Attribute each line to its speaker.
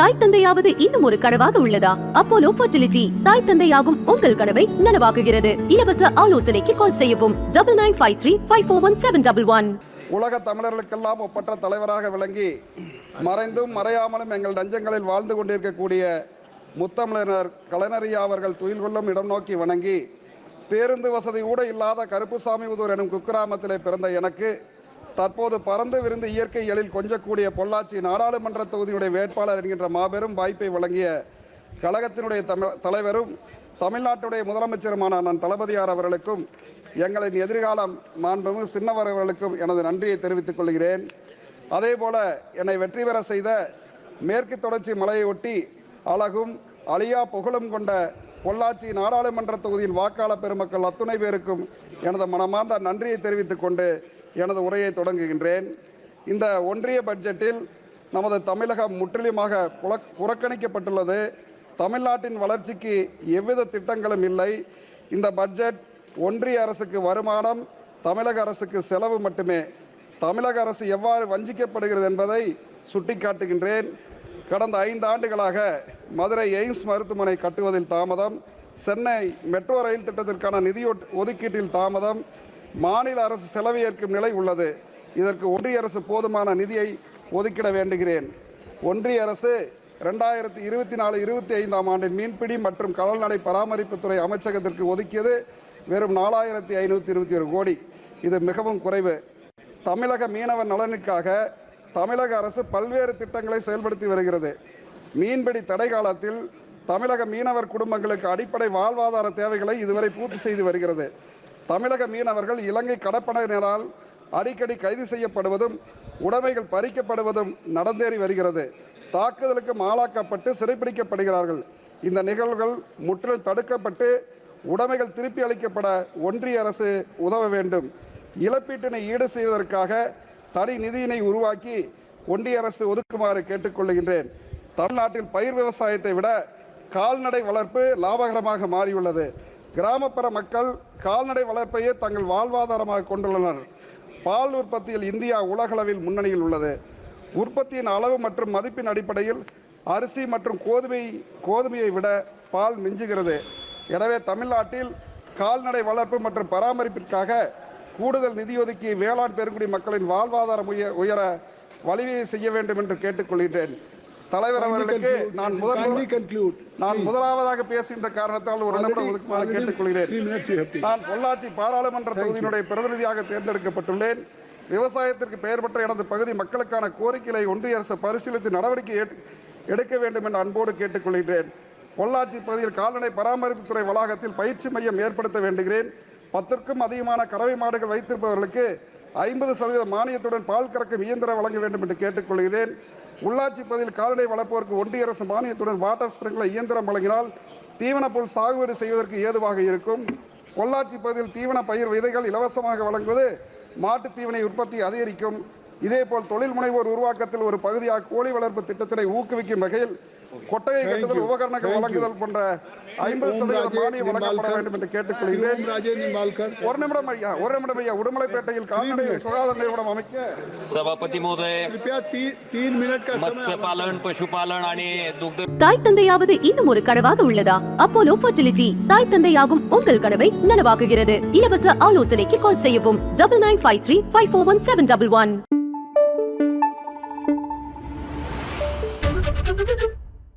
Speaker 1: தாய் தந்தையாவது இன்னும் ஒரு கனவாக உள்ளதா? அப்போலோ ஃபர்டிலிட்டி தாய் தந்தையாகும் உங்கள் கனவை நனவாக்குகிறது. இலவச ஆலோசனைக்கு கால் செய்யவும். Double nine five three five four one seven double one
Speaker 2: உலக தமிழர்களுக்கெல்லாம் ஒப்பற்ற தலைவராக விளங்கி மறைந்தும் மறையாமலும் எங்கள் நஞ்சங்களில் வாழ்ந்து கொண்டிருக்கக்கூடிய முத்தமிழர் கலைஞரியா அவர்கள் துயில் கொள்ளும் இடம் நோக்கி வணங்கி பேருந்து வசதி கூட இல்லாத கருப்புசாமி உதூர் எனும் குக்கிராமத்திலே பிறந்த எனக்கு தற்போது பறந்து விருந்து இயற்கை எழில் கொஞ்சக்கூடிய பொள்ளாச்சி நாடாளுமன்ற தொகுதியினுடைய வேட்பாளர் என்கின்ற மாபெரும் வாய்ப்பை வழங்கிய கழகத்தினுடைய தமிழ் தலைவரும் தமிழ்நாட்டுடைய முதலமைச்சருமான நான் தளபதியார் அவர்களுக்கும் எங்களின் எதிர்காலம் மாண்புமிகு சின்னவர் அவர்களுக்கும் எனது நன்றியை தெரிவித்துக் கொள்கிறேன். அதேபோல என்னை வெற்றி பெற செய்த மேற்கு தொடர்ச்சி மலையொட்டி அழகும் அழியா புகழும் கொண்ட பொள்ளாச்சி நாடாளுமன்ற தொகுதியின் வாக்காளர் பெருமக்கள் அத்துணை பேருக்கும் எனது மனமார்ந்த நன்றியை தெரிவித்துக் கொண்டு எனது உரையை தொடங்குகின்றேன். இந்த ஒன்றிய பட்ஜெட்டில் நமது தமிழகம் முற்றிலுமாக புறக்கணிக்கப்பட்டுள்ளது. தமிழ்நாட்டின் வளர்ச்சிக்கு எவ்வித திட்டங்களும் இல்லை. இந்த பட்ஜெட் ஒன்றிய அரசுக்கு வருமானம் தமிழக அரசுக்கு செலவு மட்டுமே. தமிழக அரசு எவ்வாறு வஞ்சிக்கப்படுகிறது என்பதை சுட்டிக்காட்டுகின்றேன். கடந்த ஐந்து ஆண்டுகளாக மதுரை எய்ம்ஸ் மருத்துவமனை கட்டுவதில் தாமதம் சென்னை மெட்ரோ ரயில் திட்டத்திற்கான நிதி ஒதுக்கீட்டில் தாமதம் மாநில அரசு செலவு ஏற்கும் நிலை உள்ளது. இதற்கு ஒன்றிய அரசு போதுமான நிதியை ஒதுக்கிட வேண்டுகிறேன். ஒன்றிய அரசு ரெண்டாயிரத்தி இருபத்தி நாலு இருபத்தி ஐந்தாம் ஆண்டின் மீன்பிடி மற்றும் கடல்நடை பராமரிப்புத்துறை அமைச்சகத்திற்கு ஒதுக்கியது வெறும் நாலாயிரத்தி ஐநூற்றி இருபத்தி ஒரு கோடி. இது மிகவும் குறைவு. தமிழக மீனவர் நலனுக்காக தமிழக அரசு பல்வேறு திட்டங்களை செயல்படுத்தி வருகிறது. மீன்பிடி தடை காலத்தில் தமிழக மீனவர் குடும்பங்களுக்கு அடிப்படை வாழ்வாதார தேவைகளை இதுவரை பூர்த்தி செய்து வருகிறது. தமிழக மீனவர்கள் இலங்கை கடற்படையினரால் அடிக்கடி கைது செய்யப்படுவதும் உடைமைகள் பறிக்கப்படுவதும் நடந்தேறி வருகிறது. தாக்குதலுக்கும் ஆளாக்கப்பட்டு சிறைப்பிடிக்கப்படுகிறார்கள். இந்த நிகழ்வுகள் முற்றிலும் தடுக்கப்பட்டு உடைமைகள் திருப்பி அளிக்கப்பட ஒன்றிய அரசு உதவ வேண்டும். இழப்பீட்டினை ஈடு செய்வதற்காக தனி நிதியினை உருவாக்கி ஒன்றிய அரசு ஒதுக்குமாறு கேட்டுக்கொள்கின்றேன். தமிழ்நாட்டில் பயிர் விவசாயத்தை விட கால்நடை வளர்ப்பு லாபகரமாக மாறியுள்ளது. கிராமப்புற மக்கள் கால்நடை வளர்ப்பையே தங்கள் வாழ்வாதாரமாக கொண்டுள்ளனர். பால் உற்பத்தியில் இந்தியா உலகளவில் முன்னணியில் உள்ளது. உற்பத்தியின் அளவு மற்றும் மதிப்பின் அடிப்படையில் அரிசி மற்றும் கோதுமை கோதுமையை விட பால் மிஞ்சுகிறது. எனவே தமிழ்நாட்டில் கால்நடை வளர்ப்பு மற்றும் பராமரிப்பிற்காக கூடுதல் நிதி ஒதுக்கி வேளாண் பெருங்குடி மக்களின் வாழ்வாதாரம் உய- உயர வழிவகை செய்ய வேண்டும் என்று கேட்டுக்கொள்கிறேன் தலைவர் அவர்களுக்கு நான் முதல். நான் முதலாவதாக பேசுகின்ற காரணத்தால் ஒரு நிமிடம் ஒதுக்குமாறு கேட்டுக்கொள்கிறேன். நான் பொள்ளாச்சி பாராளுமன்ற தொகுதியினுடைய பிரதிநிதியாக தேர்ந்தெடுக்கப்பட்டுள்ளேன். விவசாயத்திற்கு பெயர் பெற்ற எனது பகுதி மக்களுக்கான கோரிக்கைகளை ஒன்றிய அரசு பரிசீலித்து நடவடிக்கை எடுக்க வேண்டும் என்று அன்போடு கேட்டுக்கொள்கிறேன். பொள்ளாச்சி பகுதியில் கால்நடை பராமரிப்புத்துறை வளாகத்தில் பயிற்சி மையம் ஏற்படுத்த வேண்டுகிறேன். பத்திற்கும் அதிகமான கறவை மாடுகள் வைத்திருப்பவர்களுக்கு ஐம்பது சதவீத மானியத்துடன் பால் கறக்கும் இயந்திரம் வழங்க வேண்டும் என்று கேட்டுக்கொள்கிறேன். உள்ளாட்சி பகுதியில் கால்நடை வளர்ப்போருக்கு ஒன்றிய அரசு மானியத்துடன் வாட்டர் ஸ்பிரிங்க்லர் இயந்திரம் வழங்கினால் தீவனப்புல் சாகுபடி செய்வதற்கு ஏதுவாக இருக்கும். பொள்ளாச்சி பகுதியில் தீவன பயிர் விதைகள் இலவசமாக வழங்குவது மாட்டுத் தீவனை உற்பத்தி அதிகரிக்கும். இதேபோல் தொழில் முனைவோர் உருவாக்கத்தில் ஒரு பகுதியாக கோழி வளர்ப்பு திட்டத்தினை ஊக்குவிக்கும் வகையில் கொட்டகை கட்டுதல் உபகரணங்கள் வழங்குதல் போன்ற ஐம்பது சதவீத மானியம் வழங்கப்பட வேண்டும் என்று கேட்டுக்கொள்கிறேன். ஒரு நிமிடம் ஐயா ஒரு நிமிடம் ஐயா. உடுமலைப்பேட்டையில் கால்நடை சுகாதார நிறுவனம் அமைக்க.
Speaker 3: சபாபதி
Speaker 1: தாய் தந்தையாவது இன்னும் ஒரு கனவாக உள்ளதா? அப்போலோ ஃபர்டிலிட்டி தாய் தந்தையாகும் உங்கள் கனவை நனவாக்குகிறது. இலவச ஆலோசனைக்கு கால் செய்யவும். Double nine five three five four one seven double one